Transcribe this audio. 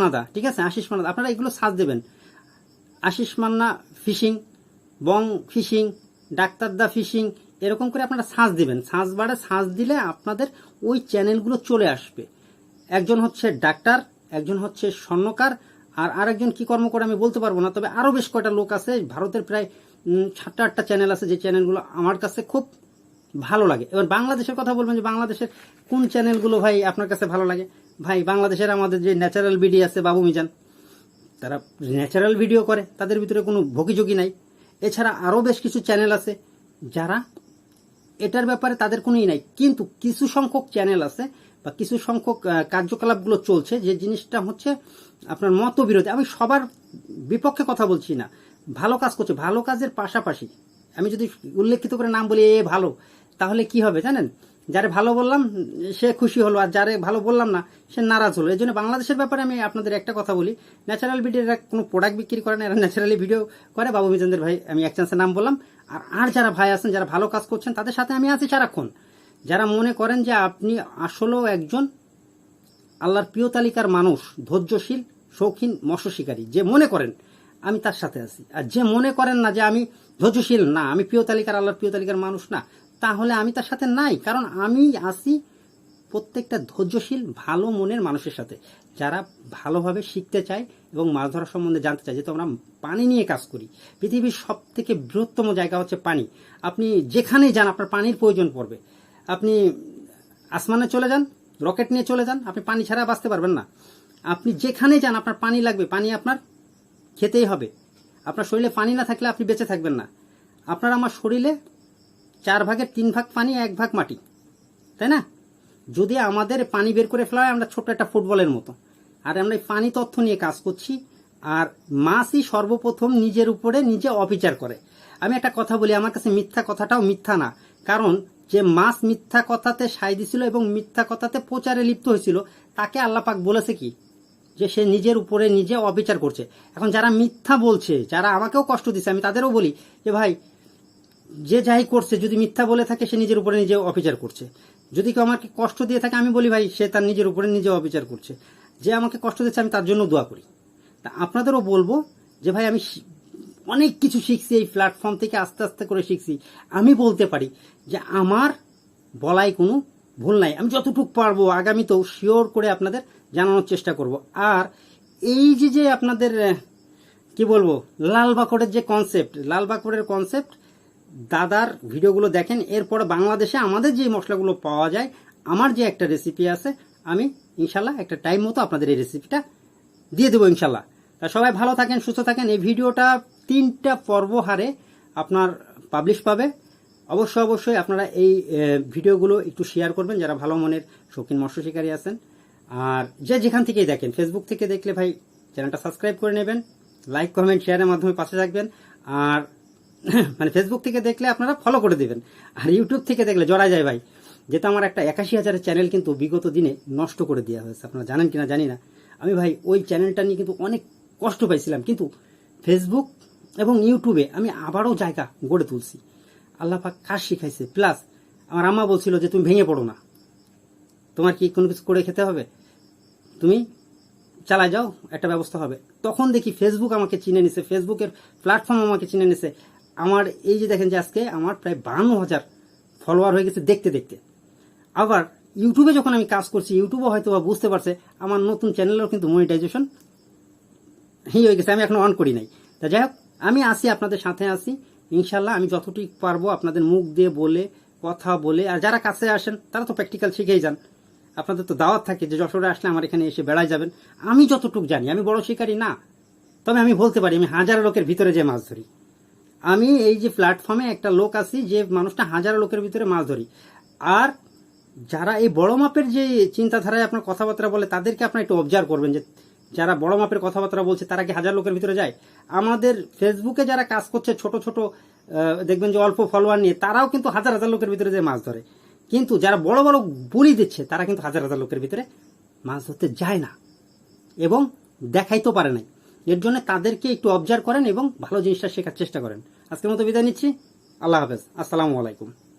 মান্নাদা ঠিক আছে? আশিস মান্না আপনারা এগুলো সার্চ দেবেন। Ashis Manna fishing, Bong fishing, doctor দা ফিশিং, এরকম করে আপনারা সার্চ দিবেন। সার্চ বারে সার্চ দিলে আপনাদের ওই চ্যানেলগুলো চলে আসবে। একজন হচ্ছে ডাক্তার, একজন হচ্ছে স্বর্ণকার, আর আরেকজন কি কর্ম করে আমি বলতে পারব না, তবে আরও বেশ কয়টা লোক আছে। ভারতের প্রায় সাতটা আটটা চ্যানেল আছে যে চ্যানেলগুলো আমার কাছে খুব ভালো লাগে। এবার বাংলাদেশের কথা বলবেন যে বাংলাদেশের কোন চ্যানেলগুলো ভাই আপনার কাছে ভালো লাগে? ভাই, বাংলাদেশের আমাদের যে ন্যাচারাল বিডি আছে বাবু মিজান, তারা ন্যাচারাল ভিডিও করে, তাদের ভিতরে কোনো ভোগিযোগী নাই। এছাড়া আরও বেশ কিছু চ্যানেল আছে যারা এটার ব্যাপারে তাদের কোনোই নাই। কিন্তু কিছু সংখ্যক চ্যানেল আছে বা কিছু সংখ্যক কার্যকলাপগুলো চলছে, যে জিনিসটা হচ্ছে আপনার মতবিরোধী। আমি সবার বিপক্ষে কথা বলছি না। ভালো কাজ করছে। ভালো কাজের পাশাপাশি, আমি যদি উল্লেখিত করে নাম বলি, এ ভালো তাহলে কি হবে জানেন? যারে ভালো বললাম, সে খুশি হলো, আর যারে ভালো বললাম না, সে নারাজ হলো। এই জন্য বাংলাদেশের ব্যাপারে আমি আপনাদের একটা কথা বলি। ন্যাচারাল ভিডিও এরা কোনো প্রোডাক্ট বিক্রি করে না, এরা ন্যাচারালি ভিডিও করে। বাবু মিজানদের ভাই, আমি এক চান্সের নাম বললাম। আর আর যারা ভাই আছেন, যারা ভালো কাজ করছেন, তাদের সাথে আমি আছি সারাক্ষণ। যারা মনে করেন যে আপনি আসলেও একজন আল্লাহর প্রিয় তালিকার মানুষ, ধৈর্যশীল, শৌখিন, মৎস্য শিকারী, যে মনে করেন, আমি তার সাথে আছি। আর যে মনে করেন না যে আমি ধৈর্যশীল না, আমি প্রিয় তালিকার আল্লাহর প্রিয় তালিকার মানুষ না তাহলে আমি তার সাথে নাই। কারণ আমি আছি প্রত্যেকটা ধৈর্যশীল, ভালো মনের মানুষের সাথে। যারা ভালোভাবে শিখতে চায় এবং মাছ ধরা সম্বন্ধে জানতে চায়, যেহেতু আমরা পানি নিয়ে কাজ করি। পৃথিবীর সব থেকে বৃহত্তম জায়গা হচ্ছে পানি। আপনি যেখানেই যান, আপনার পানির প্রয়োজন পড়বে। আপনি আসমানে চলে যান, রকেট নিয়ে চলে যান, আপনি পানি ছাড়া বাঁচতে পারবেন না। আপনি যেখানে যান, আপনার পানি লাগবে। পানি আপনার খেতেই হবে। আপনার শরীরে পানি না থাকলে আপনি বেঁচে থাকবেন না। আপনার আমার শরীরে চার ভাগের তিন ভাগ পানি, এক ভাগ মাটি। তাই না? যদি আমাদের পানি বের করে ফেলা হয়, আমরা ছোট্ট একটা ফুটবলের মতো। আর আমরা এই পানি তথ্য নিয়ে কাজ করছি, আর মাছই সর্বপ্রথম নিজের উপরে নিজে অবিচার করে। আমি একটা কথা বলি, আমার কাছে মিথ্যা কথাটাও মিথ্যা না। কারণ, যে মাছ মিথ্যা কথাতে সাই দিছিল এবং মিথ্যা কথাতে প্রচারে লিপ্ত হয়েছিল, তাকে আল্লাপাক বলেছে কি? যে সে নিজের উপরে নিজে অবিচার করছে। এখন যারা মিথ্যা বলছে, যারা আমাকেও কষ্ট দিচ্ছে আমি তাদেরও বলি যে, ভাই যে যাই করছে, যদি মিথ্যা বলে থাকে, সে নিজের উপরে নিজে অবিচার করছে। যদি কেউ আমাকে কষ্ট দিয়ে থাকে, আমি বলি, ভাই, সে তার নিজের উপরে নিজে অবিচার করছে। যে আমাকে কষ্ট দিচ্ছে, আমি তার জন্য দোয়া করি। তা আপনাদেরও বলব যে, ভাই, আমি অনেক কিছু শিখছি, এই প্ল্যাটফর্ম থেকে আস্তে আস্তে করে শিখছি। আমি বলতে পারি যে, আমার বলাই কোনো ভুল নাই। আমি যতটুকু পারব আগামীতেও শিওর করে আপনাদের জানানোর চেষ্টা করব। আর এই যে যে আপনাদের, কি বলব, লাল বাকড়ের যে কনসেপ্ট লাল বাকড়ের কনসেপ্ট দাদার ভিডিওগুলো দেখেন, এরপরে বাংলাদেশে আমাদের যে মশলাগুলো পাওয়া যায়, আমার যে একটা রেসিপি আছে, আমি ইনশাল্লাহ একটা টাইম মতো আপনাদের এই রেসিপিটা দিয়ে দেবো ইনশাল্লাহ। তা সবাই ভালো থাকেন, সুস্থ থাকেন। এই ভিডিওটা তিনটা পর্ব হারে আপনার পাবলিশ পাবে। অবশ্যই অবশ্যই আপনারা এই ভিডিওগুলো একটু শেয়ার করবেন, যারা ভালো মনের শৌখিন মৎস্য শিকারী আছেন। আর যে যেখান থেকেই দেখেন ফেসবুক থেকে দেখলে ভাই চ্যানেলটা সাবস্ক্রাইব করে নেবেন লাইক কমেন্ট শেয়ারের মাধ্যমে পাশে থাকবেন। আর মানে ফেসবুক থেকে দেখলে আপনারা ফলো করে দেবেন। আর ইউটিউব থেকে দেখলে জড়া যায় ভাই, যেটা আমার একটা একাশি হাজারের চ্যানেল কিন্তু বিগত দিনে নষ্ট করে দেওয়া হয়েছে। আপনারা জানেন কিনা জানি না। আমি ভাই, ওই চ্যানেলটা নিয়ে কিন্তু অনেক কষ্ট পাইছিলাম। কিন্তু ফেসবুক এবং ইউটিউবে আমি আবারও জায়গা গড়ে তুলছি। আল্লাহ পাক কাজ শিখাইছে। প্লাস আমার আম্মা বলছিল যে, তুমি ভেঙে পড়ো না। তোমার কি কোনো কিছু করে খেতে হবে? তুমি চালায় যাও, একটা ব্যবস্থা হবে। তখন দেখি ফেসবুক আমাকে চিনে নিছে। ফেসবুকের প্ল্যাটফর্ম আমাকে চিনে নিছে। আমার, এই যে দেখেন যে আজকে আমার প্রায় বান্ন হাজার ফলোয়ার হয়ে গেছে দেখতে দেখতে। আবার ইউটিউবে যখন আমি কাজ করছি ইউটিউবে হয়তো বা বুঝতে পারছে, আমার নতুন চ্যানেলেও কিন্তু মনিটাইজেশন হি হয়ে গেছে, আমি এখনও অন করি নাই। তা যাই হোক, আমি আসি আপনাদের সাথে আসি ইনশাল্লাহ আমি যতটুকু পারব আপনাদের মুখ দিয়ে বলে, কথা বলে, আর যারা কাছে আসেন, তারা তো প্র্যাকটিক্যাল শিখেই যান। আপনাদের তো দাওয়াত থাকে যে যশোরে আসলে আমার এখানে এসে বেড়ায় যাবেন। আমি যতটুকু জানি, আমি বড় শিকারী না, তবে আমি বলতে পারি, আমি হাজার লোকের ভিতরে যে মাছ ধরি। আমি এই যে প্ল্যাটফর্মে একটা লোক আছি যে মানুষটা হাজারো লোকের ভিতরে মাছ ধরি। আর যারা এই বড় মাপের যে চিন্তাধারায় আপনার কথাবার্তা বলে, তাদেরকে আপনার একটু অবজার্ভ করবেন যে যারা বড় মাপের কথাবার্তা বলছে, তারা কি হাজার লোকের ভিতরে যায়? আমাদের ফেসবুকে যারা কাজ করছে, ছোট ছোট দেখবেন যে অল্প ফলোয়ার নিয়ে, তারাও কিন্তু হাজার হাজার লোকের ভিতরে যে মাছ ধরে। কিন্তু যারা বড় বড় বলি দিচ্ছে, তারা কিন্তু হাজার হাজার লোকের ভিতরে মাছ ধরতে যায় না। এবং দেখাইতেও পারে নাই। এর জন্য তাদেরকে একটু অবজার্ভ করেন এবং ভালো জিনিসটা শেখার চেষ্টা করেন। আজকের মতো বিদায় নিচ্ছি। আল্লাহ হাফেজ। আসসালামু আলাইকুম।